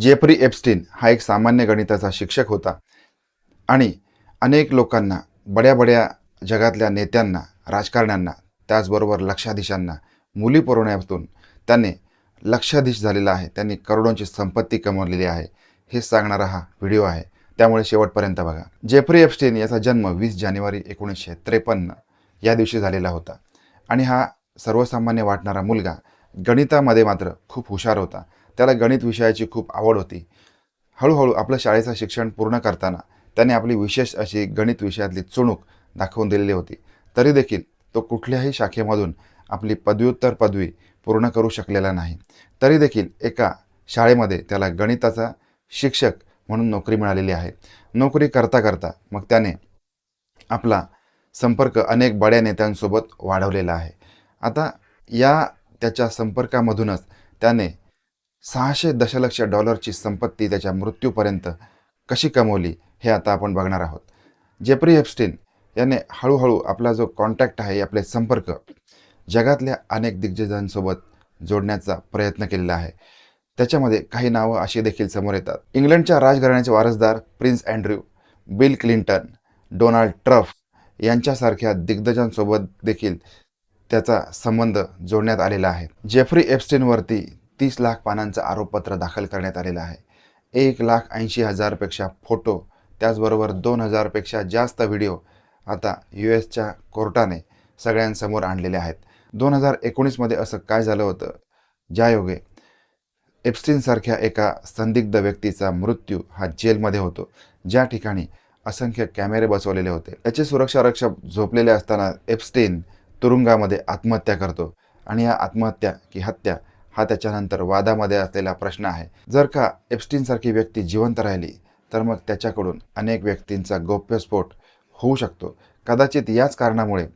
Jeffrey Epstein हा एक सामान्य गणिताचा शिक्षक होता आणि अनेक लोकांना बड्या बड्या जगातल्या नेत्यांना राजकारण्यांना त्याचबरोबर लक्षाधीशांना मुली पुरवण्यातून त्याने लक्षाधीश झालेला आहे. त्यांनी करोडोंची संपत्ती कमवलेली आहे. हे सांगणारा हा व्हिडिओ आहे. त्यामुळे शेवटपर्यंत बघा. जेफरी एप्स्टीन याचा जन्म वीस जानेवारी एकोणीसशे त्रेपन्न या दिवशी झालेला होता. आणि हा सर्वसामान्य वाटणारा मुलगा गणितामध्ये मात्र खूप हुशार होता. त्याला गणित विषयाची खूप आवड होती. हळूहळू आपलं शाळेचं शिक्षण पूर्ण करताना त्याने आपली विशेष अशी गणित विषयातली चुणूक दाखवून दिलेली होती. तरी देखील तो कुठल्याही शाखेमधून आपली पदव्युत्तर पदवी पूर्ण करू शकलेला नाही. तरी देखील एका शाळेमध्ये त्याला गणिताचा शिक्षक म्हणून नोकरी मिळालेली आहे. नोकरी करता करता मग त्याने आपला संपर्क अनेक बड्या नेत्यांसोबत वाढवलेला आहे. आता या त्याच्या संपर्कामधूनच त्याने सहाशे दशलक्ष डॉलरची संपत्ती त्याच्या मृत्यूपर्यंत कशी कमवली हे आता आपण बघणार आहोत. जेफ्री एप्स्टीन याने हळूहळू आपला जो कॉन्टॅक्ट आहे आपले संपर्क जगातल्या अनेक दिग्गजांसोबत जोडण्याचा प्रयत्न केलेला आहे. त्याच्यामध्ये काही नावं अशी देखील समोर येतात. इंग्लंडच्या राजघराण्याचे वारसदार prince Andrew Bill Clinton Donald Trump यांच्यासारख्या दिग्गजांसोबत देखील त्याचा संबंध जोडण्यात आलेला आहे. जेफ्री एप्स्टीनवरती तीस लाख पानांचं आरोपपत्र दाखल करण्यात आलेलं आहे. एक लाख ऐंशी हजारपेक्षा फोटो त्याचबरोबर दोन हजारपेक्षा जास्त व्हिडिओ आता यू एसच्या कोर्टाने सगळ्यांसमोर आणलेले आहेत. दोन हजार एकोणीसमध्ये असं काय झालं होतं? ज्यायोगे एप्स्टीनसारख्या एका संदिग्ध व्यक्तीचा मृत्यू हा जेलमध्ये होतो. ज्या ठिकाणी असंख्य कॅमेरे बसवलेले होते. त्याचे सुरक्षा रक्षक झोपलेले असताना एप्स्टीन तुरुंगामध्ये आत्महत्या करतो आणि या आत्महत्या की हत्या हा त्याच्यानंतर वादामध्ये असलेला प्रश्न आहे. जर का एप्स्टीनसारखी व्यक्ती जिवंत राहिली तर मग त्याच्याकडून अनेक व्यक्तींचा गौप्यस्फोट होऊ शकतो. कदाचित याच कारणामुळे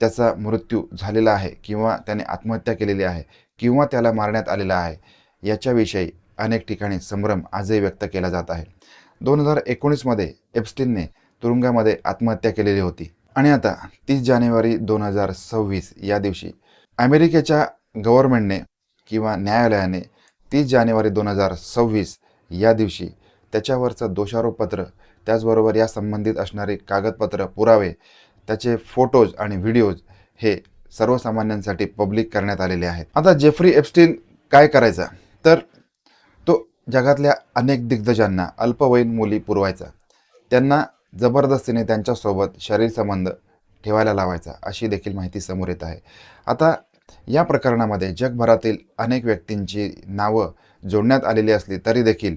त्याचा मृत्यू झालेला आहे किंवा त्याने आत्महत्या केलेली आहे किंवा त्याला मारण्यात आलेला आहे याच्याविषयी अनेक ठिकाणी संभ्रम आजही व्यक्त केला जात आहे. दोन हजार एकोणीसमध्ये एप्स्टीनने तुरुंगामध्ये आत्महत्या केलेली होती. आणि आता तीस जानेवारी दोन हजार सव्वीस या दिवशी अमेरिकेच्या गव्हर्नमेंटने किंवा न्यायालयाने तीस जानेवारी दोन हजार सव्वीस या दिवशी त्याच्यावरचं दोषारोपपत्र त्याचबरोबर या संबंधित असणारे कागदपत्र पुरावे त्याचे फोटोज आणि व्हिडिओज हे सर्वसामान्यांसाठी पब्लिक करण्यात आलेले आहेत. आता जेफ्री एप्स्टीन काय करायचा? तर तो जगातल्या अनेक दिग्गजांना अल्पवयीन मुली पुरवायचा. त्यांना जबरदस्तीने त्यांच्यासोबत शरीर संबंध ठेवायला लावायचा अशी देखील माहिती समोर येत आहे. आता या प्रकरणामध्ये जगभरातील अनेक व्यक्तींची नावं जोडण्यात आलेली असली तरी देखील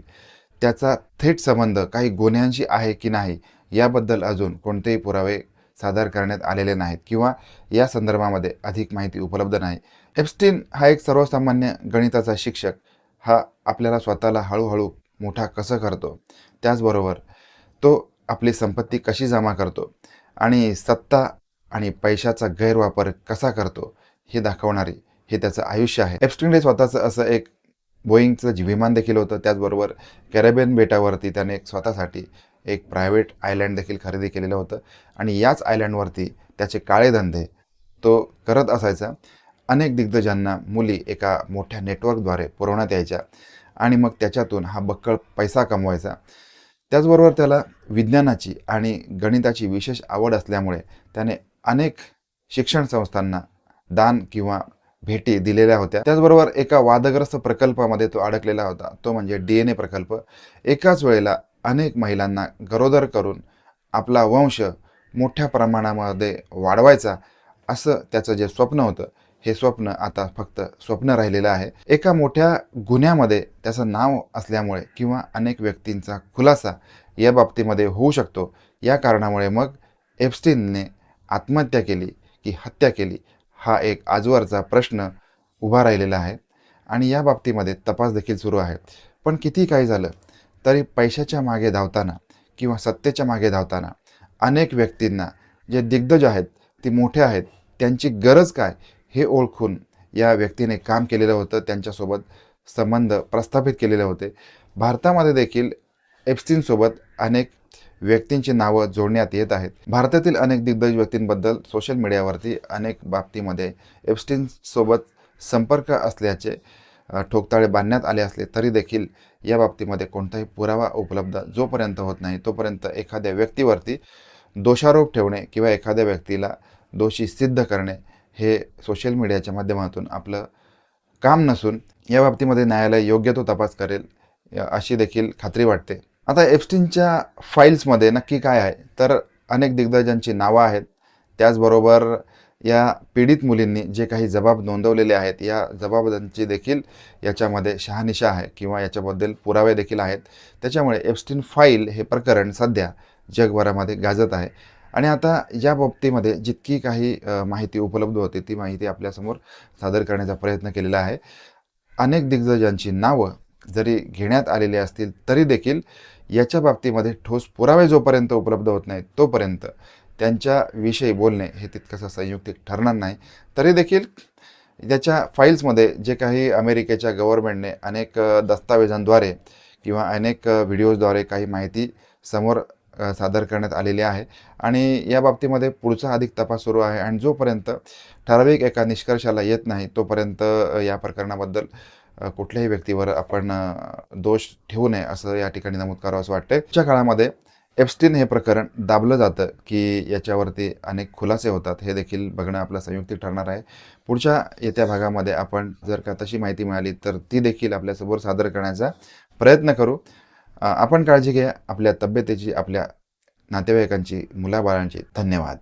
त्याचा थेट संबंध काही गुन्ह्यांशी आहे की नाही याबद्दल अजून कोणतेही पुरावे सादर करण्यात आलेले नाहीत किंवा या संदर्भामध्ये अधिक माहिती उपलब्ध नाही. एप्स्टीन हा एक सर्वसामान्य गणिताचा शिक्षक. हा आपल्याला स्वतःला हळूहळू मोठा कसं करतो? त्याचबरोबर तो आपली संपत्ती कशी जमा करतो? आणि सत्ता आणि पैशाचा गैरवापर कसा करतो? हे दाखवणारी हे त्याचं आयुष्य आहे. एप्स्टीनने स्वतःचं असं एक बोईंगचं जी विमान देखील होतं. त्याचबरोबर कॅरेबियन बेटावरती त्याने एक स्वतःसाठी एक प्रायव्हेट आयलँड देखील खरेदी केलेलं होतं. आणि याच आयलँडवरती त्याचे काळे धंदे तो करत असायचा. अनेक दिग्गजांना मुली एका मोठ्या नेटवर्कद्वारे पुरवण्यात यायच्या आणि मग त्याच्यातून हा बक्कळ पैसा कमवायचा. त्याचबरोबर त्याला विज्ञानाची आणि गणिताची विशेष आवड असल्यामुळे त्याने अनेक शिक्षण संस्थांना दान किंवा भेटी दिलेल्या होत्या. त्याचबरोबर एका वादग्रस्त प्रकल्पामध्ये तो अडकलेला होता. तो म्हणजे डी एन ए प्रकल्प. एकाच वेळेला अनेक महिलांना गरोदर करून आपला वंश मोठ्या प्रमाणामध्ये वाढवायचा असं त्याचं जे स्वप्न होतं हे स्वप्न आता फक्त स्वप्न राहिलेलं आहे. एका मोठ्या गुन्ह्यामध्ये त्याचं नाव असल्यामुळे किंवा अनेक व्यक्तींचा खुलासा या बाबतीमध्ये होऊ शकतो. या कारणामुळे मग एप्स्टीनने आत्महत्या केली की हत्या केली हा एक आजवरचा प्रश्न उभा राहिलेला आहे. आणि या बाबतीमध्ये तपास देखील सुरू आहे. पण किती काही झालं तरी पैशाच्या मागे धावताना किंवा सत्तेच्या मागे धावताना अनेक व्यक्तींना जे दिग्गज आहेत ती मोठे आहेत त्यांची गरज काय हे ओळखून या व्यक्तीने काम केलेलं होतं. त्यांच्यासोबत संबंध प्रस्थापित केलेले होते. भारतामध्ये देखील एप्स्टीनसोबत अनेक व्यक्तींची नावं जोडण्यात येत आहेत. भारतातील अनेक दिग्गज व्यक्तींबद्दल सोशल मीडियावरती अनेक बाबतीमध्ये एप्स्टीनसोबत संपर्क असल्याचे ठोकताळे बांधण्यात आले असले तरी देखील या बाबतीमध्ये कोणताही पुरावा उपलब्ध जोपर्यंत होत नाही तोपर्यंत एखाद्या व्यक्तीवरती दोषारोप ठेवणे किंवा एखाद्या व्यक्तीला दोषी सिद्ध करणे हे सोशल मीडियाच्या माध्यमातून आपलं काम नसून या बाबतीमध्ये न्यायालय योग्य तो तपास करेल अशी देखील खात्री वाटते. आता एप्स्टिनच्या फाईल्समध्ये नक्की काय आहे? तर अनेक दिग्गजांची नावं आहेत. त्याचबरोबर या पीडित मुलींनी जे काही जबाब नोंदवलेले आहेत या जबाबदांची देखील याच्यामध्ये शहानिशा आहे किंवा याच्याबद्दल पुरावे देखील आहेत. त्याच्यामुळे एप्स्टिन फाईल हे प्रकरण सध्या जगभरामध्ये गाजत आहे. आणि आता या बाबतीमध्ये जितकी काही माहिती उपलब्ध होती ती माहिती आपल्यासमोर सादर करण्याचा प्रयत्न केलेला आहे. अनेक दिग्गजांची नावं जरी घेण्यात आलेले असतील तरी देखील याच्या बाबतीमध्ये ठोस पुरावे जोपर्यंत उपलब्ध होत नाहीत तोपर्यंत त्यांच्याविषयी बोलणे हे तितकंसं संयुक्तिक ठरणार नाही. तरी देखील त्याच्या फाईल्समध्ये जे काही अमेरिकेच्या गव्हर्नमेंटने अनेक दस्तावेजांद्वारे किंवा अनेक व्हिडिओजद्वारे काही माहिती समोर सादर करण्यात आलेली आहे आणि या बाबतीमध्ये पुढचा अधिक तपास सुरू आहे आणि जोपर्यंत ठराविक एका निष्कर्षाला येत नाही तोपर्यंत या प्रकरणाबद्दल कुठल्याही व्यक्तीवर आपण दोष ठेवू नये असं या ठिकाणी नमूद करावं असं वाटतंय. पुढच्या काळामध्ये एप्स्टिन हे प्रकरण दाबलं जातं की याच्यावरती अनेक खुलासे होतात हे देखील बघणं आपलं संयुक्तिक ठरणार आहे. पुढच्या येत्या भागामध्ये आपण जर का तशी माहिती मिळाली तर ती देखील आपल्यासमोर सादर करण्याचा प्रयत्न करू. आपण काळजी घ्या आपल्या तब्येतीची आपल्या नातेवाईकांची मुलाबाळांची. धन्यवाद.